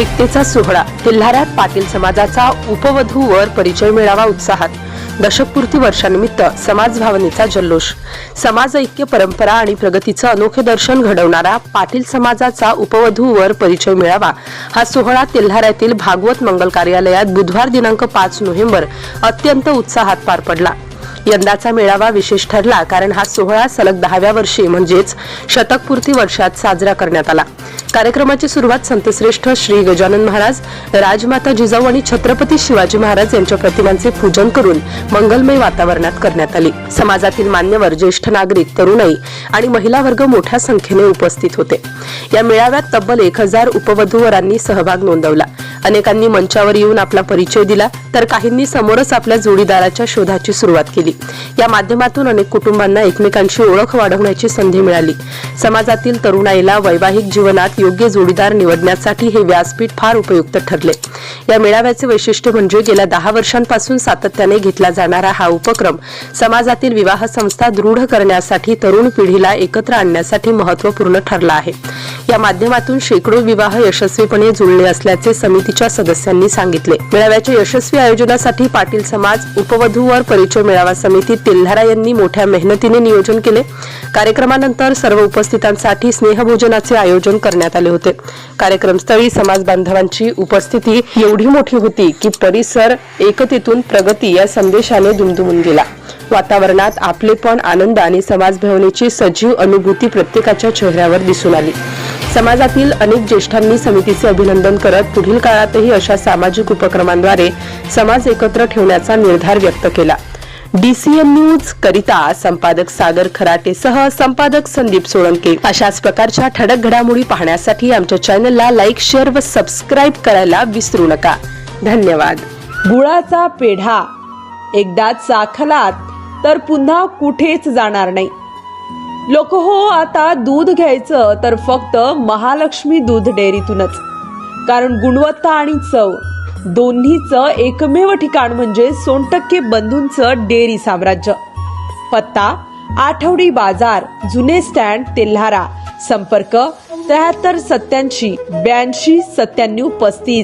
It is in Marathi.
एकतेचा सोहळा तेल्हाऱ्यात पाटील समाजाचा उपवधूवर परिचय मिळावा उत्साहात. दशकपूर्ती वर्षानिमित्त समाज भावनेचा जल्लोष. समाज ऐक्य परंपरा आणि प्रगतीचं अनोखे दर्शन घडवणारा पाटील समाजाचा उपवधूवर परिचय मिळावा. हा सोहळा तेल्हाऱ्यातील भागवत मंगल कार्यालयात बुधवार दिनांक पाच नोव्हेंबर अत्यंत उत्साहात पार पडला. यंदाचा मेळावा विशेष ठरला कारण हा सोहळा सलग दहाव्या वर्षी म्हणजेच शतकपूर्ती वर्षात साजरा करण्यात आला. कार्यक्रमाची सुरुवात संतश्रेष्ठ श्री गजानन महाराज राजमाता जिजाऊ आणि छत्रपती शिवाजी महाराज यांच्या प्रतिमांचे पूजन करून मंगलमय वातावरणात करण्यात आली. समाजातील मान्यवर ज्येष्ठ नागरिक तरुणाई आणि महिला वर्ग मोठ्या संख्येने उपस्थित होते. या मेळाव्यात तब्बल एक हजार उपवधूवरांनी सहभाग नोंदवला. अनेकांनी मंचावर येऊन आपला परिचय दिला तर काहींनी समोरच आपल्या जोडीदाराच्या शोधाची सुरुवात केली. या माध्यमातून अनेक कुटुंबांना एकमेकांची ओळख वाढवण्याची संधी मिळाली. समाजातील तरुणाईला वैवाहिक जीवनात योग्य जोडीदार निवडण्यासाठी हे व्यासपीठ फार उपयुक्त ठरले. या मेळाव्याचे वैशिष्ट्य म्हणजे गेल्या दहा वर्षांपासून सातत्याने घेतला जाणारा हा उपक्रम समाजातील विवाह संस्था दृढ करण्यासाठी तरुण पिढीला एकत्र आणण्यासाठी महत्त्वपूर्ण ठरला आहे. या माध्यमातून शेकडो विवाह यशस्वीपणे जुळले असल्याचे समितीच्या सदस्यांनी सांगितले. मेळाव्याच्या यशस्वी आयोजनासाठी पाटील समाज उपवधूवर परिचय मेळावा समिती तेल्हारा यांनी मोठ्या मेहनतीने नियोजन केले. कार्यक्रमानंतर सर्व उपस्थितांसाठी स्नेहभोजनाचे आयोजन करण्यात आले होते. कार्यक्रमस्थळी समाज बांधवांची उपस्थिती एवढी मोठी होती की परिसर एकतेतून प्रगती या संदेशाने दुमदुमून गेला. वातावरणात आपलेपण आनंद आणि समाजभावनेची सजीव अनुभूती प्रत्येकाच्या चेहऱ्यावर दिसून आली. समाजातील अनेक ज्येष्ठांनी समितीचे अभिनंदन करत पुढील काळातही अशा सामाजिक उपक्रमांद्वारे समाज एकत्र ठेवण्याचा निर्धार व्यक्त केला. डीसीएन न्यूज करिता संपादक सागर खराटेसह संपादक संदीप सोळंके. अशाच प्रकारच्या ठळक घडामोडी पाहण्यासाठी आमच्या चॅनलला लाईक शेअर व सबस्क्राईब करायला विसरू नका. धन्यवाद. गुळाचा पेढा. एकदा चाखलात तर पुन्हा कुठेच जाणार नाही. लोक हो आता दूध घ्यायचं तर फक्त महालक्ष्मी दूध डेअरीतूनच. कारण गुणवत्ता आणि चव दोन्हीचं एकमेव ठिकाण म्हणजे सोनटक्के बंधूंचं डेअरी साम्राज्य. पत्ता आठवडी बाजार जुने स्टँड तेल्हारा. संपर्क त्र्याहत्तर सत्याऐंशी ब्याऐंशी सत्त्याण्णव पस्तीस.